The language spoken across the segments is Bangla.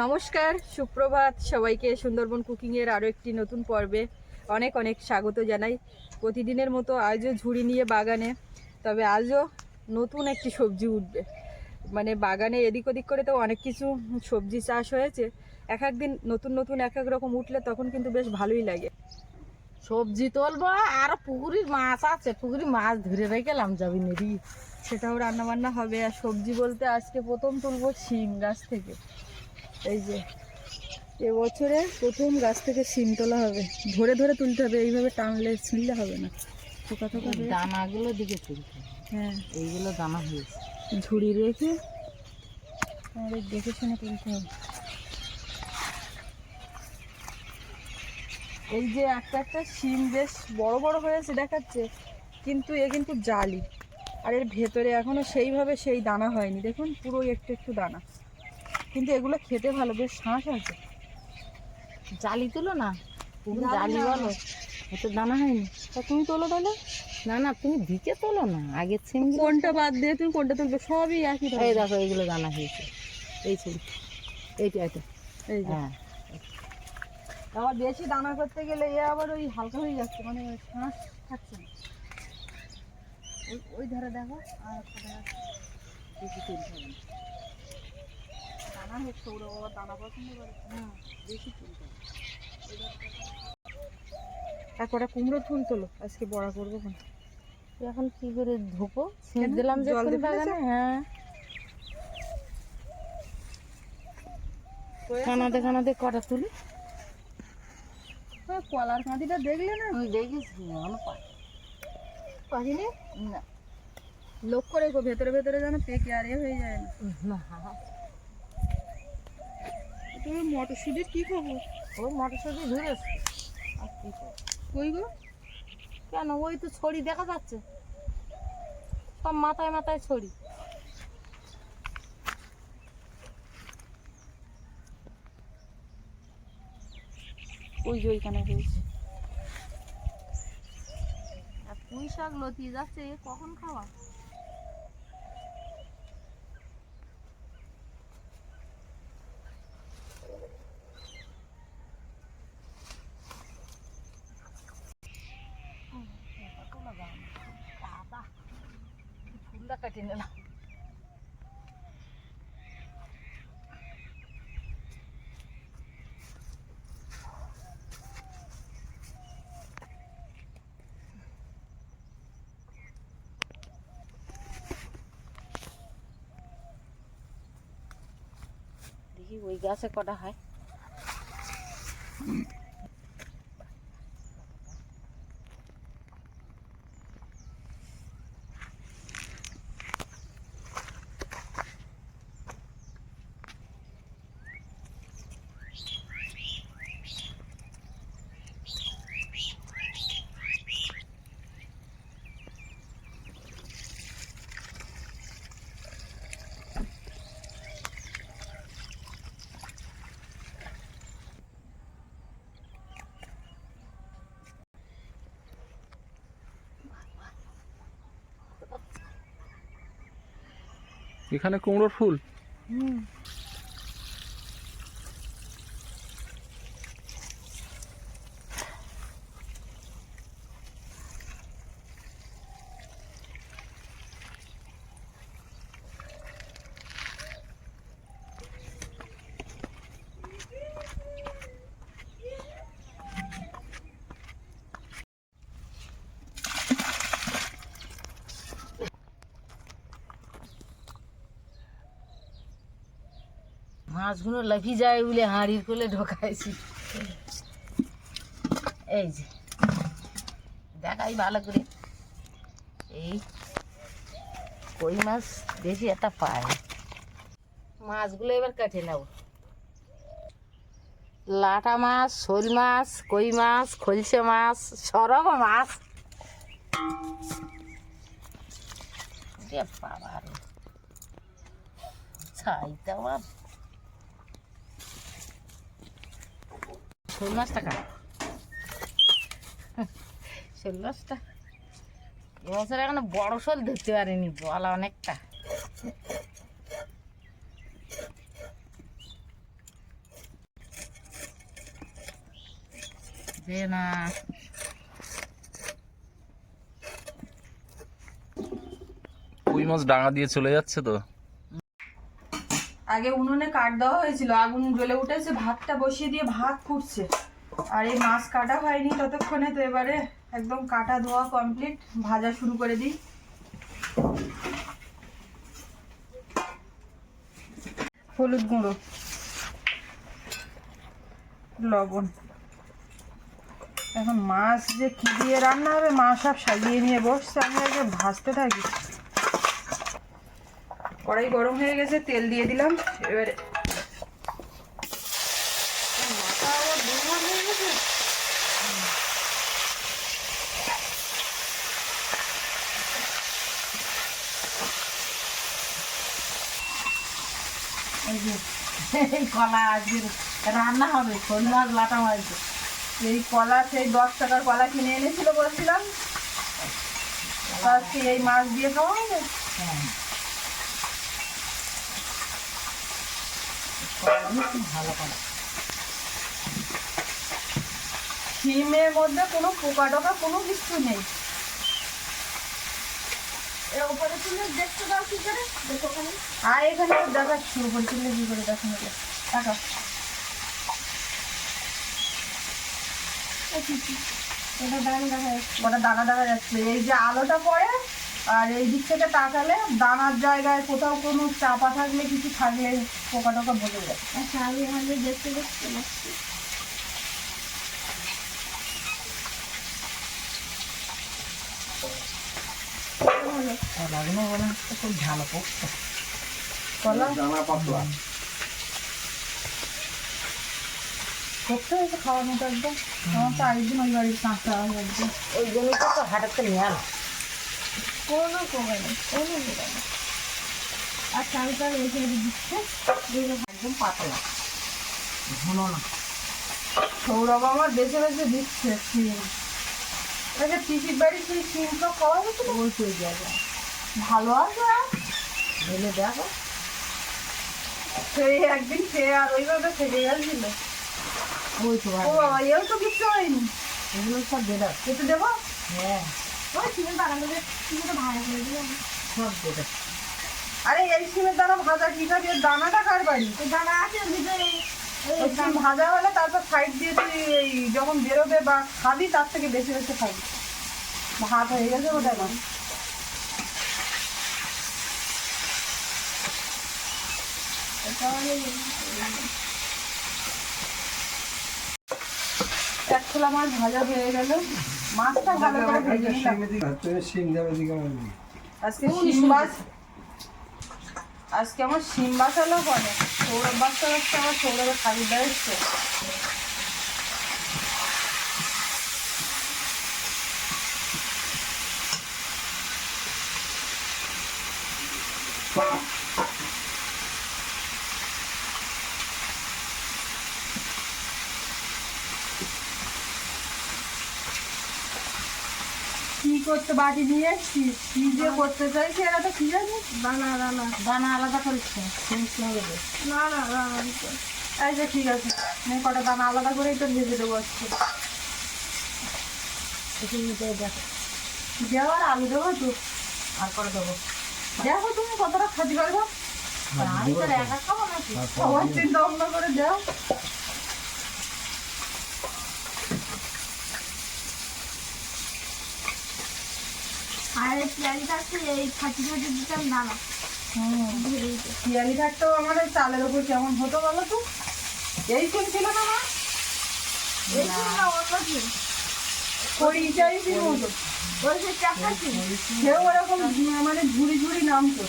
নমস্কার সুপ্রভাত সবাইকে সুন্দরবন কুকিংয়ের আরও একটি নতুন পর্বে অনেক অনেক স্বাগত জানাই। প্রতিদিনের মতো আজও ঝুড়ি নিয়ে বাগানে তবে আজও নতুন একটি সবজি উঠবে। মানে বাগানে এদিক ওদিক করে তো অনেক কিছু সবজি চাষ হয়েছে। এক এক দিন নতুন নতুন এক এক রকম উঠলে তখন কিন্তু বেশ ভালোই লাগে। সবজি তুলবো আর পুকুরির মাছ আছে পুকুরি মাছ ধরে রেখেলাম যাবি নেরি সেটাও রান্না বান্না হবে। আর সবজি বলতে আজকে প্রথম তুলবো শিম গাছ থেকে। এই যে এবছরে প্রথম গাছ থেকে শিম তোলা হবে। ধরে ধরে তুলতে হবে এইভাবে টানলে ছিঁড়লে হবে না। থোকা থোকা দানাগুলো দিকে তুলতে। হ্যাঁ। এইগুলো দানা হয়েছে ঝুড়ি রেখে আমাদের দেখে শুনে তুলতে হবে। এই যে একটা একটা শিম বেশ বড় বড় হয়েছে দেখাচ্ছে কিন্তু এ কিন্তু জালি। আর এর ভেতরে এখনও সেইভাবে সেই দানা হয়নি। দেখুন পুরো একটু একটু দানা। কিন্তু এগুলো খেতে ভালো বেশ শাঁস আছে। জালি তুলো না পুকুর জালি বলো। এত দানা হয়নি। তা তুমি তোলো তাহলে। না না তুমি দিকে তোলো না আগের সিম কোনটা বাদ দিয়ে তুমি কোনটা তুলবে? সবই একই এই দেখো এইগুলো দানা হয়েছে। এই ছিল এইটা এইটা এই হ্যাঁ। আবার বেশি দানা করতে গেলে এ আবার ওই হালকা হয়ে যাচ্ছে মানে ওই শ্বাস থাকছে না। ওই ধারে দেখো আর একটা ধারে সৌরভ বাবা দানা পছন্দ করে। বেশি তুলতে আর কটা কুমড়ো ফুল তোলো আজকে বড়া করব এখন। কি করে ধোপো ছিঁড় দিলাম যে বাগানে? হ্যাঁ। কানাতে কানাতে কটা তুলি? কলার কাঁদিটা দেখলে না? আমি দেখেছি পাই পাখিনি না। লক্ষ্য রেখো ভেতরে ভেতরে যেন পেকে আর হয়ে যায় না। না তুমি মটরশুটির কি খবর? ওই মটরশুটি ধরেছে। আর কি? কই গো? কেন? ওই তো ছড়ি দেখা যাচ্ছে। সব মাথায় মাথায় ছড়ি। ওই যে ওইখানে হয়েছে আর পুঁই শাক লতিয়ে যাচ্ছে এ কখন খাওয়া ফুলটা কাটিয়ে নিলাম দেখি ওই গাছে কটা হয়? এখানে কুমড়োর ফুল? হুম। মাছগুলো লাফি যায় বলে হাঁড়ির কোলে ঢোকাইছি। এই যে, দেখাই ভালো করে। এই কই মাছ? বেশি একটা পায় মাছগুলো এবার কেটে নেব লাটা মাছ, শোল মাছ, কই মাছ, খলসে মাছ সরব মাছ। বাবা ছাইতে আমার শোল মাছটা কার শোল মাছটা এবছর এখন বড় শোল ধরতে পারিনি, বলা অনেকটা। না। কই মাছ ডাঙা দিয়ে চলে যাচ্ছে তো। আগে উনুনে কাঠ দেওয়া হয়েছিল, আগুন জ্বলে উঠেছে, ভাতটা বসিয়ে দিয়ে ভাত ফুটছে। আর এই মাছ কাটা হয়নি ততক্ষণে, তো এবারে একদম কাটা ধোয়া কমপ্লিট ভাজা শুরু করে দিই। হলুদ গুঁড়ো, লবণ। এখন মাছ যে কি দিয়ে রান্না হবে, মা সব সাজিয়ে নিয়ে বসছে, আমি আগে ভাজতে থাকি। কড়াই গরম হয়ে গেছে তেল দিয়ে দিলাম। এবারে। এই কলা আজকে রান্না হবে শোল মাছ লাটা মাছ এই কলা সেই দশ টাকার কলা কিনে এনেছিল বলছিলাম। আজকে এই মাছ দিয়ে খাওয়া হবে? হ্যাঁ। কলা দিয়ে খুব ভালো করে শিমের মধ্যে কোনো পোকা টোকা কোনো কিছু নেই। এর উপরে তুলে দেখতে দাও কি করে? দেখো ওখানে। আর এখানে দেখা শুরু করে কি করে দেখা ওটা দানা দেখা যাচ্ছে। ওটা দানা দেখা যাচ্ছে। এই যে আলোটা পড়ে আর এই দিক থেকে তাকালে দানার জায়গায় কোথাও কোনো চাপা থাকলে কিছু থাকলে পোকা টোকা যায়। আচ্ছা আমি এখানে দেখতে খুব কলা করতে একদম। আমার তো আরেকদিন ওই বাড়ির কাঁচা ওই জন্যই তো তো হাটাতে নিয়ে আলো কোনো পোকা নেই কোনো পোকা নেই আর চালটা রেখে দিচ্ছে একদম পাতলা। ঘন না। সৌরভ আমার বেছে বেছে দিচ্ছে সিম আচ্ছা পিসির বাড়ির সেই সিম সব খাওয়া হয়েছে ওই তো যাবে ভালো আছে ঢেলে দেখো। সেই একদিন খেয়ে আর ওইভাবে থেকে গেছিল। ওই তো ও বাবা এও তো কিচ্ছু হয়নি। এগুলো সব বেড়া একটু দেবো? হ্যাঁ। বেড়া আরে এই সিমের দানা ভাজা আছে এর দানাটা কার বাড়ি? দানা আছে ভিতরে ভাজা হলে তারপর সাইড দিয়ে তুই এই যখন বেরোবে বা খাবি তার থেকে বেশি বেশি খাবি। ভাত হয়ে গেছে ওটা এখন। এক খোলা মাছ ভাজা হয়ে গেল। মাছটা ভালো করে ভেজে নিলাম। আজকে শিম মাছ আজকে আমার শিম বাঁচালো বলে সৌরভ বাচ্চা বাচ্চা আমার সৌরভের খাবিদা এসছে কি করতে বাটি নিয়ে এসছিস কি যে করতে চাইছি এরা তো কি জানি? দানা দানা। দানা আলাদা করেছে। না না এই যে ঠিক আছে। আমি কটা দানা আলাদা করেই তো ভেজে দেবো আজকে। নিতে দেখো। দেওয়ার আলু দেবো তো আর করে দেবো। দেখো তুমি কতটা খাতে পারব আমি তো। একা খাব নাকি? সবার চিন্তা ভাবনা করে দাও। আর পেঁয়াজি থাকতে এই দিতাম পিয়ালি থাকতেও আমার চালের উপর কেমন হতো বলো তো? এই সিম ছিল না মা? এই ছিল না অন্য ছিল। ওইটাই ছিল। হতো ওই যে চাপটা ছিল। সেও ওরকম মানে ঝুড়ি ঝুড়ি নামতো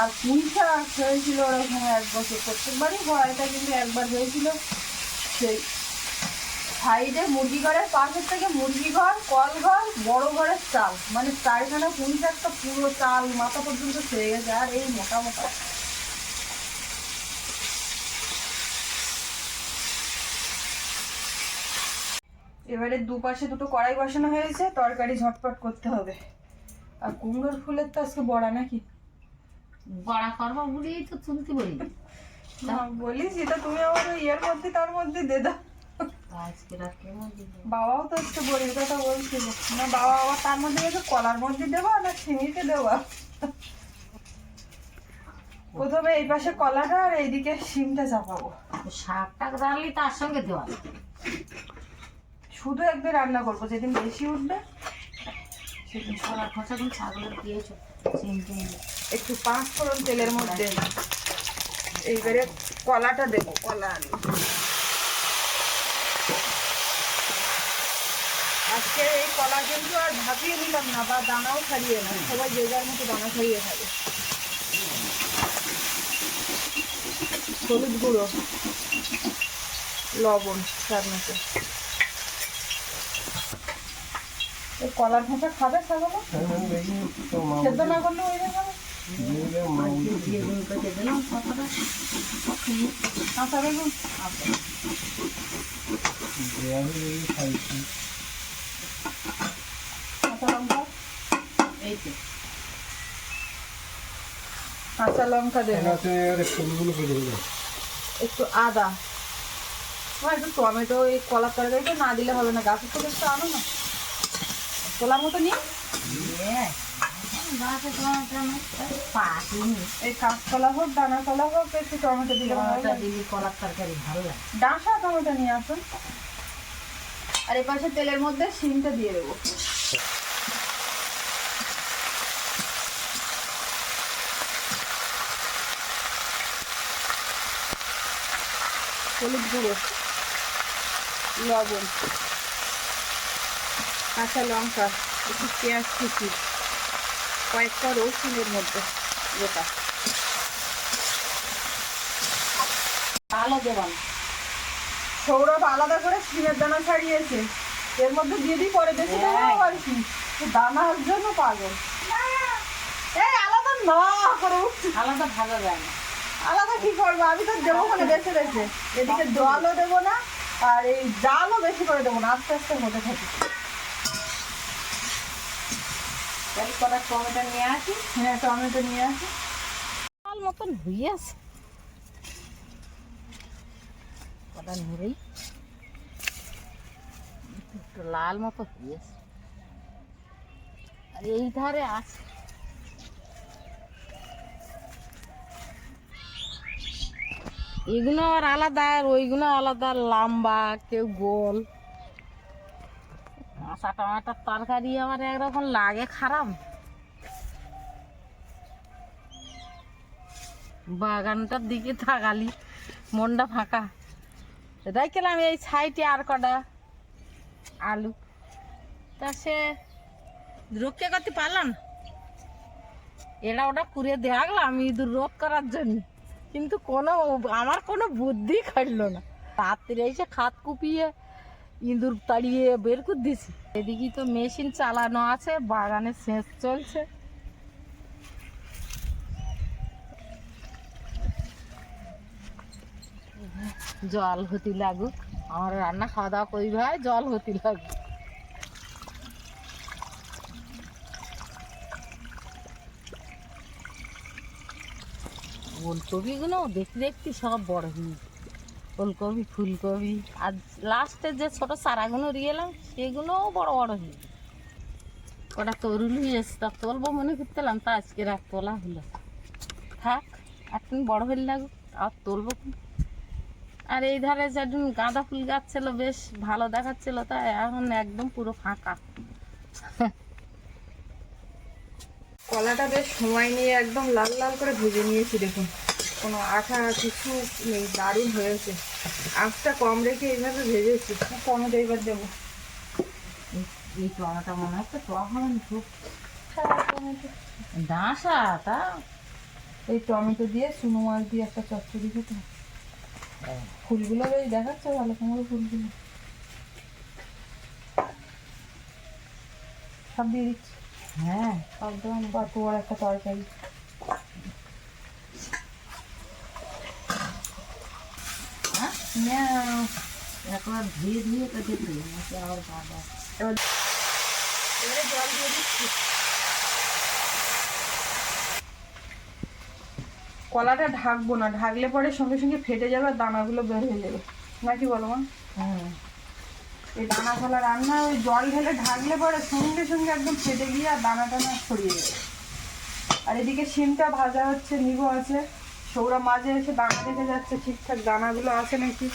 আর পুঁই শাক হয়েছিল ওরকম এক বছর। প্রত্যেকবারই হয় এটা কিন্তু একবার হয়েছিল। সেই সাইডে মুরগি ঘরের পাশের থেকে মুরগি ঘর কল ঘর বড় ঘরের চাল। মানে চারখানা পুঁই শাকটা পুরো চাল মাথা পর্যন্ত খেয়ে গেছে আর এই মোটা মোটা। এবারে দুপাশে দুটো কড়াই বসানো হয়েছে তরকারি ঝটপট করতে হবে। আর কুমড়োর ফুলের তো আজকে বড়া নাকি? বড়া করব বলেই তো তুলতে বলি বলিস এটা তুমি আমার ইয়ের মধ্যে তার মধ্যে দে দাও। বাবাও তো একটু বড়ির কথা বলছিল। না বাবা আবার তার মধ্যে কলার মধ্যে দেবো না চিনিতে দেবো? প্রথমে এই পাশে কলাটা আর এইদিকে শিমটা চাপাবো। শাক টাক তার সঙ্গে দেওয়া শুধু একদিন রান্না করব যেদিন বেশি উঠবে সেদিন। সবার খোঁচা দিন ছাগলের দিয়েছ একটু পাঁচ ফোড়ন তেলের মধ্যে এইবারে কলাটা দেবো কলা আলু। আজকে এই কলা কিন্তু আর ভাপিয়ে নিলাম না, বা দানাও ছাড়িয়ে না, সবাই যে যার মতো দানা ছাড়িয়ে খাবে। হলুদ গুঁড়ো, লবণ, স্বাদ মতো। এই কলার ভাষা খাবে ছাগল সেদ্ধ না করলে ওই খাবে কাঁচা বেগুন কাঁচা লঙ্কা এই কাঁচা লঙ্কা দেবো। একটু আদা। হ্যাঁ একটু টমেটো এই কলার তরকারিটা না দিলে হবে না। গাছের থেকে একটু আনো না। তোলার মতো নিয়ে হ্যাঁ এই কাঁচকলা হোক দানা কলা হোক একটু টমেটো দিলে টমেটো লাগে। দিলি কলার তরকারি ভালো লাগে। ডাঁসা টমেটো নিয়ে আসুন। আর এই পাশে তেলের মধ্যে শিমটা দিয়ে দেবো। হলুদ গুঁড়ো লবণ কাঁচা লঙ্কা একটু পেঁয়াজ কুচি কয়েকটা রসুনের মধ্যে গোটা। কালো দেবান সৌরভ আলাদা করে সিমের দানা ছাড়িয়েছে। এর মধ্যে দিয়ে দিই পরে বেশি দেবো হ্যাঁ। আর কি? দানার জন্য পাগল। এই আলাদা না করে। আলাদা ভাজা যায় না। আলাদা কি করব? আমি তো দেবো ওখানে বেছে বেছে। এদিকে জলও দেবো না আর এই জালও বেশি করে দেবো না আস্তে আস্তে হতে থাকি। কটা টমেটো নিয়ে আসি। হ্যাঁ টমেটো নিয়ে আসি। লাল মতন হয়ে আছে। কটা নেড়েই একটু লাল মতো হয়েছে আর এই ধারে আছে। এগুলো আর আলাদা আর ওইগুলো আলাদা, লম্বা, কেউ গোল। কাঁচা টমাটার তরকারি আমার একরকম লাগে, খারাপ। বাগানটার দিকে থাকালি মনটা ফাঁকা। রাখলাম এই সাইডে আর কটা আলু। তা সে রক্ষা করতে পারলাম। এটা ওটা করে দেখলাম, ইঁদুর রোগ করার জন্য। কিন্তু কোনো আমার কোনো বুদ্ধি খাটলো না। রাত্রে এসে খাত কুপিয়ে ইঁদুর তাড়িয়ে বের করে দিছি। এদিকে তো মেশিন চালানো আছে, বাগানে সেচ চলছে। জল হতি লাগুক, আমার রান্না খাওয়া দাওয়া করি ভাই, জল হতি লাগুক। ওলকপিগুলো দেখতে দেখতে সব বড় হয়ে ওলকপি ফুলকপি আর লাস্টে যে ছোট চারাগুলো এলাম, সেগুলোও বড় বড় হয়ে ওটা তরুল হয়ে এসে তা তুলবো মনে করতেলাম তা আজকে রাত তোলা হলো। থাক, এখন বড় হয়ে লাগুক আর তুলবো আর এই ধারে যেদিন গাঁদা ফুল গাছ ছিল, বেশ ভালো দেখাচ্ছিল তা এখন একদম পুরো ফাঁকা। কলাটা বেশ সময় নিয়ে একদম লাল লাল করে ভেজে নিয়েছি, দেখুন। কোনো আঠা কিছু নেই, দারুণ হয়েছে। আঁচটা কম রেখে এইভাবে ভেজেছি, খুব টমেটো এবার দেবো। এই- টমাটা মনে হচ্ছে হবে খুব ডাঁসা তা এই টমেটো দিয়ে চুনো মাছ দিয়ে একটা চচ্চড়ি খেতে হবে। ফুলগুলো বেশ দেখাচ্ছে, ভালো কুমড়ো ফুলগুলো। সব দিয়ে দিচ্ছি। হ্যাঁ একদম। কত বড় একটা তরকারি। হ্যাঁ? না একবার ধুয়ে ধুয়ে তো দিতে আবার বাবা। এবার এবারে জল দিয়ে দিচ্ছি। কলাটা ঢাকবো না ঢাকলে পরে সঙ্গে সঙ্গে ফেটে যাবে আর দানাগুলো বের হয়ে যাবে। নাকি বলো মা? হুম এই দানা কলা রান্না ওই জল ঢেলে ঢাকলে পরে সঙ্গে সঙ্গে একদম ফেটে গিয়ে আর দানা টানা ছড়িয়ে যাবে। আর এদিকে শিমটা ভাজা হচ্ছে নিবো আছে। সৌরা মাঝে এসে দানা দেখে যাচ্ছে ঠিকঠাক দানাগুলো আছে নাকি?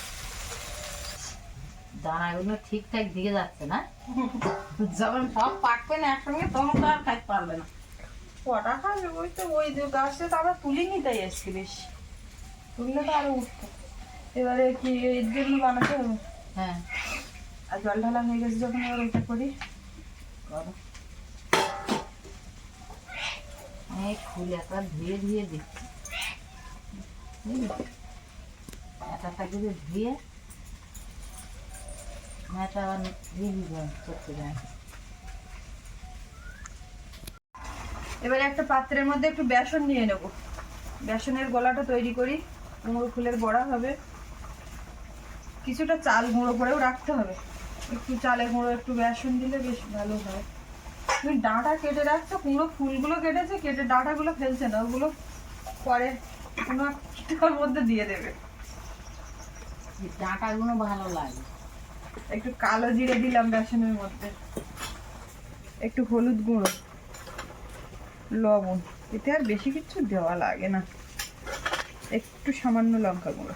দানাগুলো ঠিকঠাক দিকে যাচ্ছে না? যখন সব পাকবে না একসঙ্গে তখন তো আর খাইতে পারবে না। কটা খাবে? ওই তো ওই যে গাছটা তো আমরা তুলিনি তাই আজকে বেশি। তুললে তো আরও উঠতো। এবারে কি এর জন্য বানাতে হবে? হ্যাঁ। আর জল ঢালা হয়ে গেছে যখন, এবার ওইটা করি। করো। এই ফুল একবার ধুয়ে ধুয়ে দিচ্ছি একটা যে ধুয়ে মাটা আবার করতে যায় এবারে একটা পাত্রের মধ্যে একটু বেসন নিয়ে নেব। বেসনের গলাটা তৈরি করি, কুমড়ো ফুলের বড়া হবে। কিছুটা চাল গুঁড়ো করেও রাখতে হবে। একটু চালে গুঁড়ো একটু বেসন দিলে বেশ ভালো হয়। তুমি ডাঁটা কেটে রাখছো কুমড়ো ফুলগুলো কেটেছে কেটে ডাঁটাগুলো ফেলছে না ওগুলো পরে কোনো মধ্যে দিয়ে দেবে। ডাঁটাগুলো ভালো লাগে। একটু কালো জিরে দিলাম বেসনের মধ্যে। একটু হলুদ গুঁড়ো লবণ এতে আর বেশি কিছু দেওয়া লাগে না। একটু সামান্য লঙ্কা গুঁড়ো।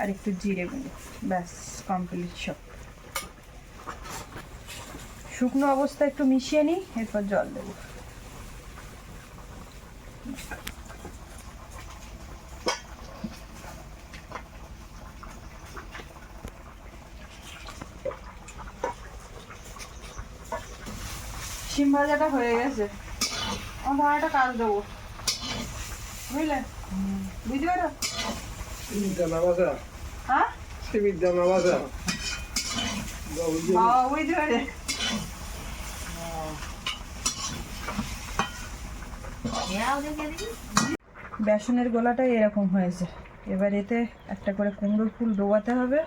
আর একটু জিরে গুঁড়ো ব্যাস কমপ্লিট সব। শুকনো অবস্থা একটু মিশিয়ে নিই এরপর জল দেবো। শিম ভাজাটা হয়ে গেছে। আমার ভাড়াটা কাজ দেবো। বুঝলে? বুঝতে পারো হ্যাঁ দিই বেসনের গোলাটা এরকম হয়েছে। এবার এতে একটা করে কুমড়ো ফুল ডোবাতে হবে।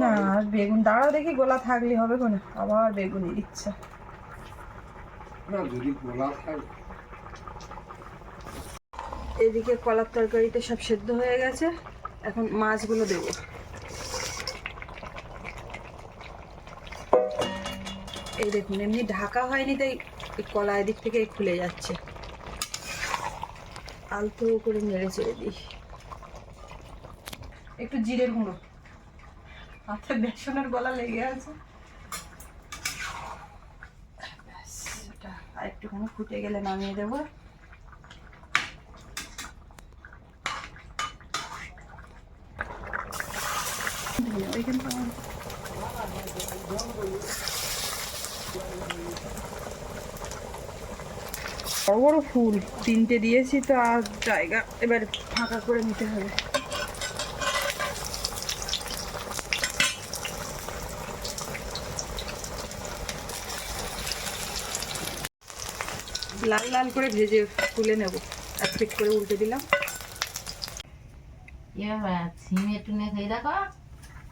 না আর বেগুন দাঁড়াও দেখি গোলা থাকলে হবে কোনো। আবার বেগুনের ইচ্ছা। এদিকে কলার তরকারিতে সব সেদ্ধ হয়ে গেছে। এখন মাছগুলো দেবো। এই দেখুন, এমনি ঢাকা হয়নি, তাই কলা এদিক থেকে খুলে যাচ্ছে। আলতো করে নেড়ে চেড়ে দিই। একটু জিরের গুঁড়ো। হাতে বেসনের গলা লেগে আছে। আর একটুখানি ফুটে গেলে নামিয়ে দেবো। ওইখান থেকে বড় বড় ফুল। তিনটে দিয়েছি তো আর জায়গা এবার ফাঁকা করে নিতে হবে। লাল লাল করে ভেজে তুলে নেব। এক পিট করে উল্টে দিলাম। এবার ছিমে টুনে খেয়ে দেখো।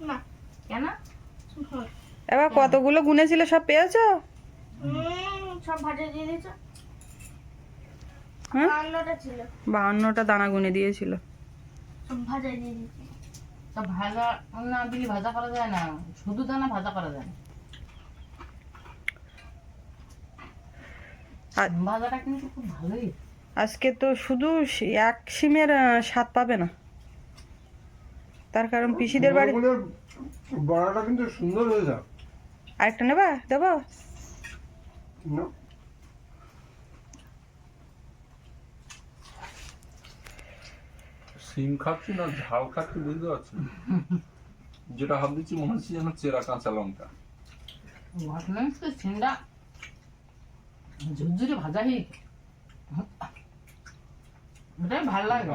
না। কেন? এবার কতগুলো গুনেছিল সব পেয়েছ? সব ভাজা দিয়ে দিয়েছ। হ্যাঁ রান্নাটা ছিল। বাহান্নটা দানা গুনে দিয়েছিল। সব ভাজা দিয়ে দিয়েছি। তা ভাজা না দিলে ভাজা করা যায় না। শুধু দানা ভাজা করা যায় না। ভাজাটা কিন্তু খুব ভালোই। আজকে তো শুধু এক সিমের স্বাদ পাবে না। তার কারণ পিসিদের বাড়ি বড়াটা কিন্তু সুন্দর হয়েছে আরেকটা নেবা? দেবো? না। সিম খাচ্ছি না ঝাল খাচ্ছি বুঝতে পারছি যেটা হাত দিচ্ছি মনে হচ্ছে যেন চেরা কাঁচা লঙ্কা। সিমটা? ঝুরঝুরে ভাজা হয়ে ভালো লাগে।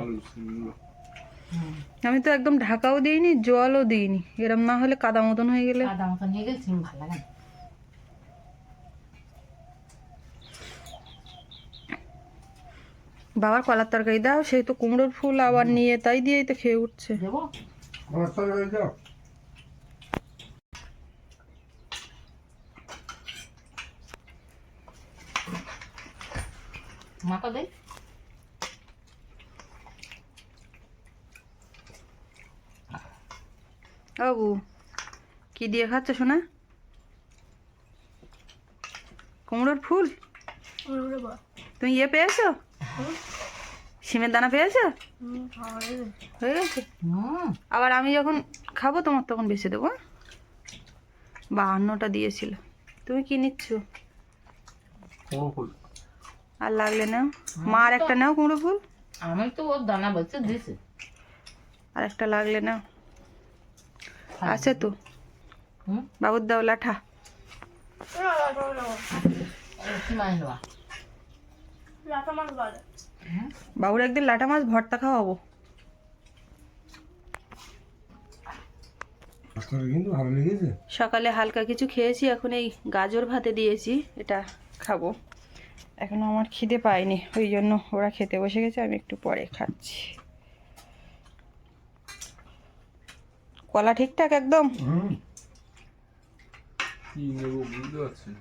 আমি তো একদম ঢাকাও দিইনি জলও দিইনি। এরম না হলে কাদা মতন হয়ে গেলে। সাদা মতো নিয়ে গেলে সিম ভালো লাগে না। বাবার কলার তরকারি দাও সেই তো কুমড়োর ফুল আবার নিয়ে তাই দিয়েই তো খেয়ে উঠছে। হয়ে মাথা দেই বাবু। কি দিয়ে খাচ্ছ শোনা কুমড়োর ফুল? তুমি ইয়ে পেয়েছ? সিমের দানা পেয়েছ? হয়ে গেছে আবার আমি যখন খাব তোমার তখন বেছে দেবো হ্যাঁ? বাহান্নটা দিয়েছিল। তুমি কি নিচ্ছ? কুমড়ো ফুল। আর লাগলে নাও। মা আর একটা নাও কুমড়ো ফুল। আমি তো ওর দানা বলছে দিছে আর একটা লাগলে নাও। আছে তো। বাবুর দাও লাঠা। লাটা বাবুর একদিন লাঠা মাছ ভর্তা খাওয়াবো। সকালে হালকা কিছু খেয়েছি এখন এই গাজর ভাতে দিয়েছি এটা খাব। এখনও আমার খিদে পায়নি ওই জন্য ওরা খেতে বসে গেছে আমি একটু পরে খাচ্ছি। কলা ঠিকঠাক একদম? কি নেব বুঝতে পারছি না।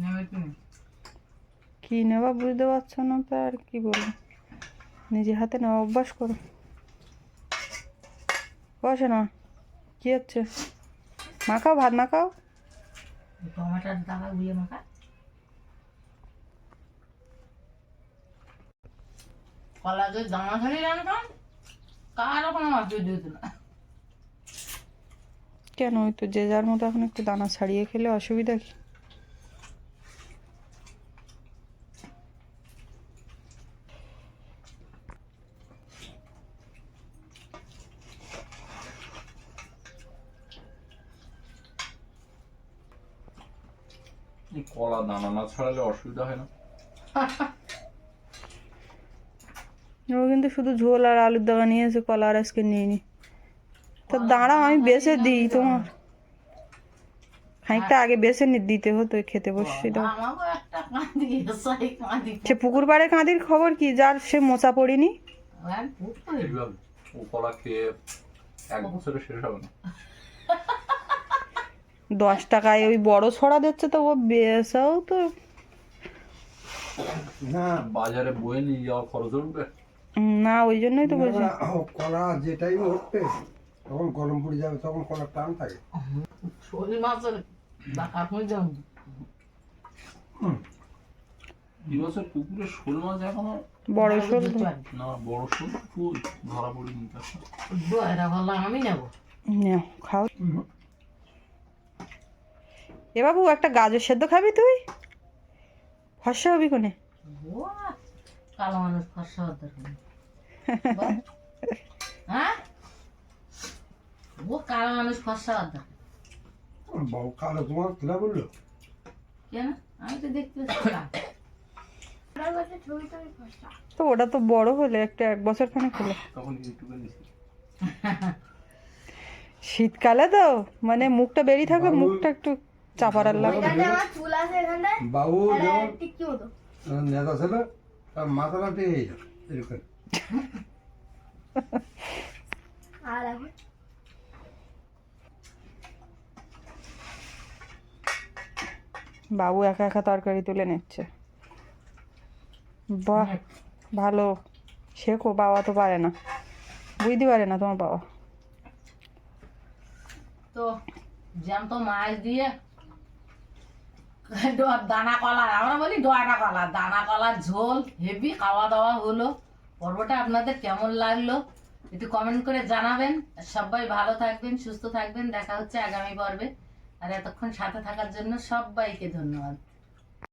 নেবে তুমি। কি নেবা বুঝতে পারছ না তো আর কি বলব? নিজে হাতে নেওয়া অভ্যাস করো। বসে না কি হচ্ছে? মাখাও ভাত মাখাও। টমাটার মাখা। কলা যে দানা ছাড়িয়ে রান্নাম কারও কোনো? অসুবিধা হতো না কেন ওই তো যে যার মতো এখন একটু দানা ছাড়িয়ে খেলে অসুবিধা কি? কলা দানা না ছাড়ালে অসুবিধা হয় না। ও কিন্তু শুধু ঝোল আর আলুর দাগা নিয়েছে কলা আর আজকে নিয়ে নি। তো দাঁড়াও আমি বেছে দিই তোমার। খানিকটা আগে বেছে নি দিতে হতো খেতে বসে দাও। আমাকেও একটা কাঁদি এসাই কাঁদি। সে পুকুর পাড়ে কাঁদির খবর কি? যার সে মোচা পড়িনি? আর পুকুর এইভাবে ও কলা খেয়ে এক বছরে শেষ হবে না। দশ টাকায় ওই বড় ছড়া দিচ্ছে তো ও বেসাও তো। না বাজারে বয়ে নিয়ে যাওয়ার খরচ উঠবে না ওই জন্যই তো বলছি। কলা যে টাইমে উঠবে তখন গরম পড়ে যাবে তখন কলার টান থাকে। শোল মাছের ডাকা হয়ে এই বছর পুকুরে শোল মাছ এখনও বড় শোল? না বড় শোল ফুল ধরা পড়িনি তার দোয়ারা ভালো আমি নেব। নাও, খাও। এ বাবু একটা গাজর সেদ্ধ খাবি তুই? ফর্সা হবি কোনে? কালো মানুষ ফর্সা হতে। হ্যাঁ? ও কালো মানুষ বাবু কালো তোমার খেলা বলল? কেন? আমি তো দেখতে তো ওটা তো বড় হলে একটা এক বছর খানে হলে। তখন ইউটিউবে নিছি শীতকালে তো মানে মুখটা বেরিয়ে থাকবে মুখটা একটু চাপার লাগে এখানে আমার চুল আছে এখানে বাবু নেতা ছিল তার মাথাটা পেয়ে এরকম। আর এখন? বাবু একা একা তরকারি তুলে নিচ্ছে। বাহ ভালো। শেখো বাবা তো পারে না। বুঝতে পারে না তোমার বাবা। তো জ্যান্ত মাছ দিয়ে দানা কলা আমরা বলি ডোয়াটা কলা দানা কলার ঝোল হেভি খাওয়া দাওয়া হলো। পর্বটা আপনাদের কেমন লাগল একটু কমেন্ট করে জানাবেন। সবাই ভালো থাকবেন, সুস্থ থাকবেন। দেখা হচ্ছে আগামী পর্বে। আর এতক্ষণ সাথে থাকার জন্য সবাইকে ধন্যবাদ।